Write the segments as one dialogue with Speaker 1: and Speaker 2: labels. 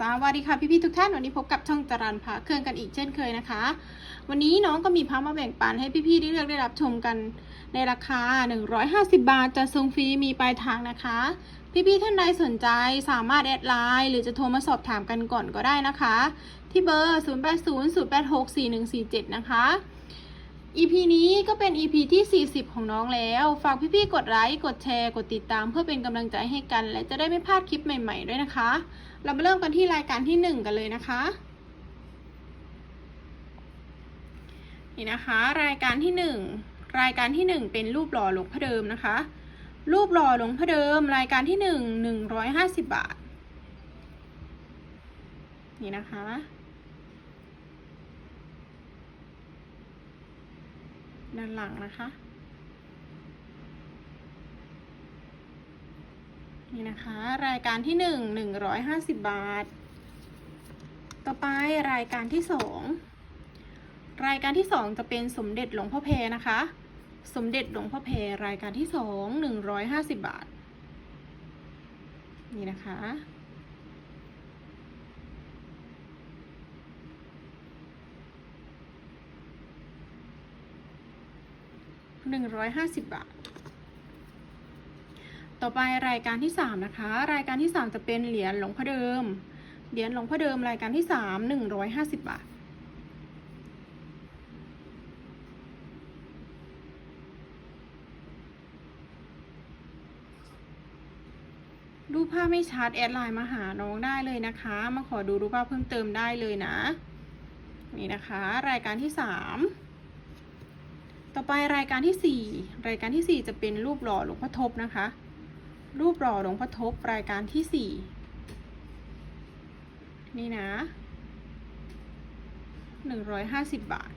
Speaker 1: สวัสดีค่ะพี่ๆทุกท่านวันนี้พบกับช่องจรันพาเครื่องกันอีกเช่นเคยนะคะ วันนี้น้องก็มีพระมาแบ่งปันให้พี่ๆได้เลือกได้รับชมกันในราคา 150 บาทจะส่งฟรีมีปลายทางนะคะ พี่ๆท่านใดสนใจสามารถแอดไลน์หรือจะโทรมาสอบถามกันก่อนก็ได้นะคะ ที่เบอร์ 0800864147 นะคะ EP นี้ก็เป็น EP ที่ 40 ของน้องแล้ว ฝากพี่ๆ กดไลค์ กดแชร์ กดติดตาม เพื่อเป็นกำลังใจให้กัน และจะได้ไม่พลาดคลิปใหม่ๆ ด้วยนะคะ เรามาเริ่มกันที่รายการที่ 1 กันเลยนะคะ นี่นะคะ รายการที่ 1 รายการที่ 1 เป็นรูปหล่อหลวงพ่อเดิมนะคะ รูปหล่อหลวงพ่อเดิม รายการที่ 1 150 บาท นี่นะคะ ด้านหลังนะคะ นี่นะคะ รายการที่หนึ่งหนึ่งร้อยห้าสิบบาท ต่อไปรายการที่สองรายการที่สองจะเป็นสมเด็จหลวงพ่อเพนะคะ สมเด็จหลวงพ่อเพรายการที่สองหนึ่งร้อยห้าสิบบาท นี่นะคะ หนึ่งร้อยห้าสิบบาท ต่อไปรายการที่สามนะคะ รายการที่สามจะเป็นเหรียญหลวงพ่อเดิม เหรียญหลวงพ่อเดิมรายการที่สามหนึ่งร้อยห้าสิบบาทรูปภาพไม่ชัดแอดไลน์มาหาน้องได้เลยนะคะ มาขอดูรูปภาพเพิ่มเติมได้เลยนะ นี่นะคะ รายการที่สาม ต่อไปรายการที่ 4 รายการที่ 4 จะเป็นรูปหล่อหลวงพ่อทบนะคะ รูปหล่อหลวงพ่อทบรายการที่ 4 นี่นะ 150 บาท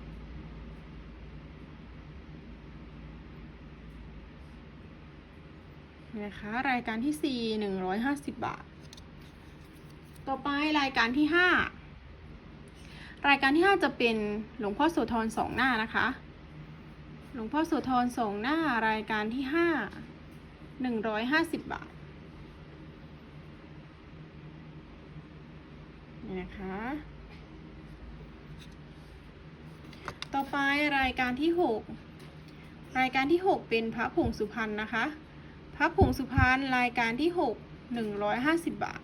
Speaker 1: นี่นะคะ รายการที่ 4 150 บาท ต่อไปรายการที่ 5 รายการที่ 5 จะเป็นหลวงพ่อโสธรสองหน้านะคะ หลวงพ่อโสธรส่งหน้ารายการที่ห้าหนึ่งร้อยห้าสิบบาทนี่นะคะ ต่อไปรายการที่หกรายการที่หกเป็นพระผงสุพรรณนะคะ พระผงสุพรรณรายการที่หกหนึ่งร้อยห้าสิบบาท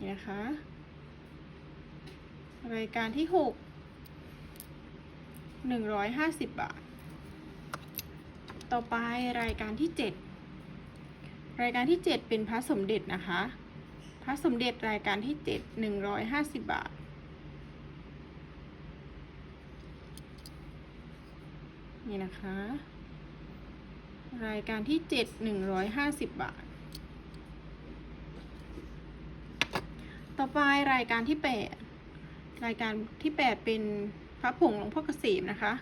Speaker 1: นี่นะคะ รายการที่หก หนึ่งร้อยห้าสิบบาท ต่อไปรายการที่เจ็ดรายการที่เจ็ดเป็นพระสมเด็จนะคะ พระสมเด็จรายการที่เจ็ดหนึ่งร้อยห้าสิบบาท นี่นะคะ รายการที่เจ็ดหนึ่งร้อยห้าสิบบาท ต่อไปรายการที่แปดรายการที่แปดเป็น ระผงหลวงพ่อเกษมนะคะ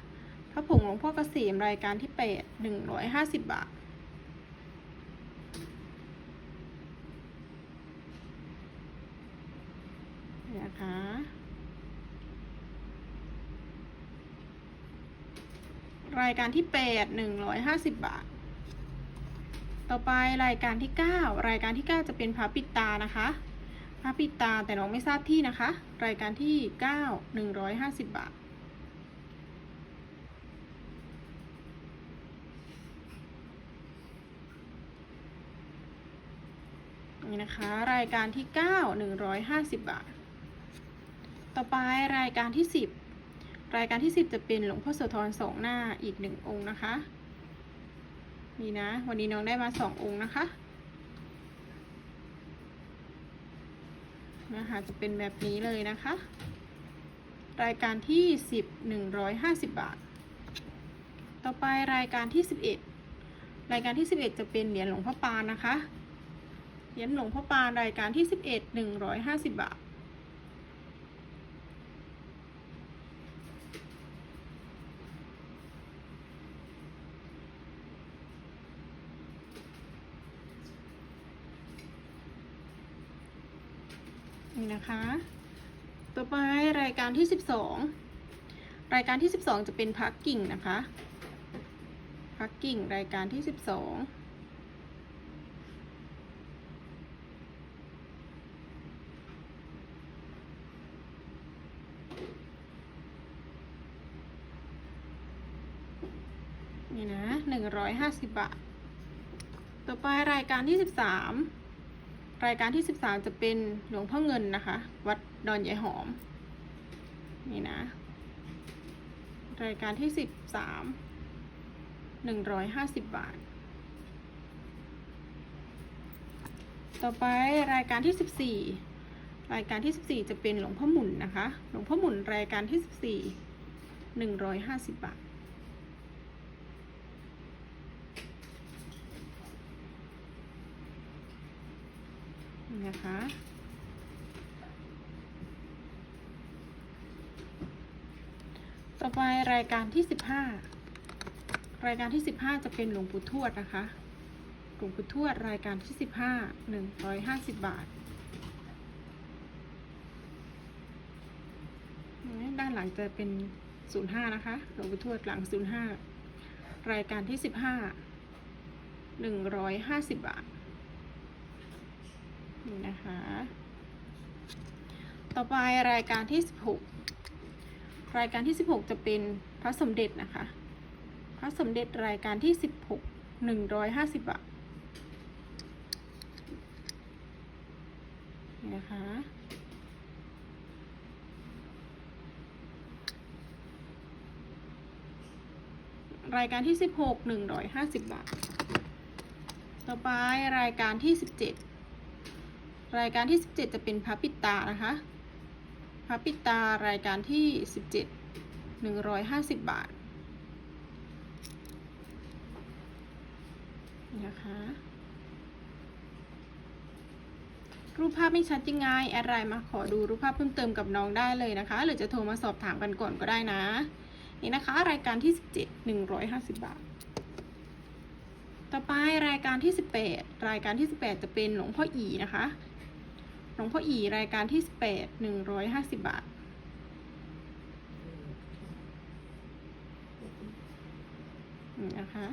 Speaker 1: พระผงหลวงพ่อเกษมรายการที่แปดหนึ่งร้อยห้าสิบบาทนี่นะคะรายการที่แปดหนึ่งร้อยห้าสิบบาท ต่อไปรายการที่เก้ารายการที่เก้าจะเป็นพระปิดตานะคะพระปิดตาแต่น้องไม่ทราบที่นะคะ รายการที่เก้าหนึ่งร้อยห้าสิบบาท นะคะ รายการที่เก้าหนึ่งร้อยห้าสิบบาท ต่อไปรายการที่สิบรายการที่สิบจะเป็นหลวงพ่อโสธรสองหน้าอีกหนึ่งองค์นะคะ นี่นะ วันนี้น้องได้มาสององค์นะคะนะคะจะเป็นแบบนี้เลยนะคะ รายการที่สิบหนึ่งร้อยห้าสิบบาท ต่อไปรายการที่สิบเอ็ดรายการที่สิบเอ็ดจะเป็นเหรียญหลวงพ่อปานนะคะ เย็บหลวงพ่อปานรายการที่ 11 150 บาท นี่นะคะ ต่อไปรายการที่ 12 รายการที่ 12 จะเป็นพักกิ่งนะคะ พักกิ่งรายการที่ 12 750 บาท ต่อไปรายการที่ 13 รายการที่ 13 จะเป็นหลวงพ่อเงินนะคะ วัดดอนใหญ่หอม นี่นะ รายการที่ 13 150 บาท ต่อไปรายการที่ 14รายการที่ 14 จะเป็นหลวงพ่อหมุนนะคะ หลวงพ่อหมุนรายการที่ 14 150 บาท นะคะ ต่อไปรายการที่สิบห้ารายการที่สิบห้าจะเป็นหลวงปู่ทวดนะคะหลวงปู่ทวดรายการที่สิบห้าหนึ่งร้อยห้าสิบบาท ด้านหลังจะเป็นศูนย์ห้านะคะ หลวงปู่ทวดหลังศูนย์ห้ารายการที่สิบห้าหนึ่งร้อยห้าสิบบาท นี่นะคะ ต่อไปรายการที่สิบหกรายการที่สิบหกจะเป็นพระสมเด็จนะคะ พระสมเด็จรายการที่สิบหกหนึ่งร้อยห้าสิบบาทนี่นะคะรายการที่สิบหกหนึ่งร้อยห้าสิบบาท ต่อไปรายการที่สิบเจ็ด รายการที่สิบเจ็ดจะเป็นพระปิตานะคะพระปิตารายการที่สิบเจ็ดหนึ่งร้อยห้าสิบบาทนะคะรูปภาพไม่ชัดยังไงแอดไลน์มาขอดูรูปภาพเพิ่มเติมกับน้องได้เลยนะคะ หรือจะโทรมาสอบถามกันก่อนก็ได้นะ นี่นะคะ รายการที่สิบเจ็ดหนึ่งร้อยห้าสิบบาท ต่อไปรายการที่สิบแปดรายการที่สิบแปดจะเป็นหลวงพ่ออีนะคะ หลวงพ่ออีรายการที่สิบแปดหนึ่งร้อยห้าสิบบาทนี่นะคะ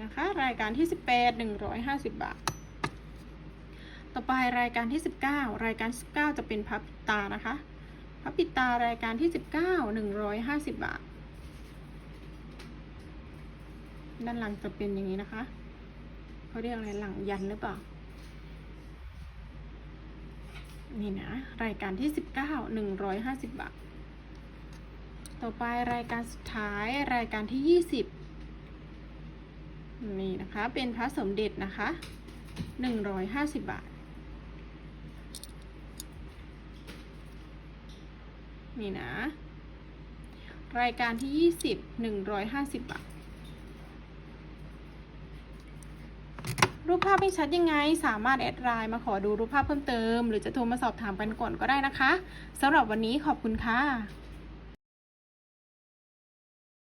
Speaker 1: นะคะ รายการที่สิบแปดหนึ่งร้อยห้าสิบบาท ต่อไปรายการที่สิบเก้ารายการสิบเก้าจะเป็นพับปิตานะคะพับปิดตารายการที่สิบเก้าหนึ่งร้อยห้าสิบบาท ด้านหลังจะเป็นอย่างนี้นะคะเขาเรียกอะไรหลังยันหรือเปล่า นี่นะ รายการที่สิบเก้าหนึ่งร้อยห้าสิบบาท ต่อไปรายการสุดท้ายรายการที่ยี่สิบนี่นะคะ เป็นพระสมเด็จนะคะหนึ่งร้อยห้าสิบบาท นี่นะ รายการที่ยี่สิบหนึ่งร้อยห้าสิบบาท รูปภาพไม่ชัดยังไง สามารถแอดไลน์มาขอดูรูปภาพเพิ่มเติม หรือจะโทรมาสอบถามกันก่อนก็ได้นะคะสำหรับวันนี้ขอบคุณค่ะ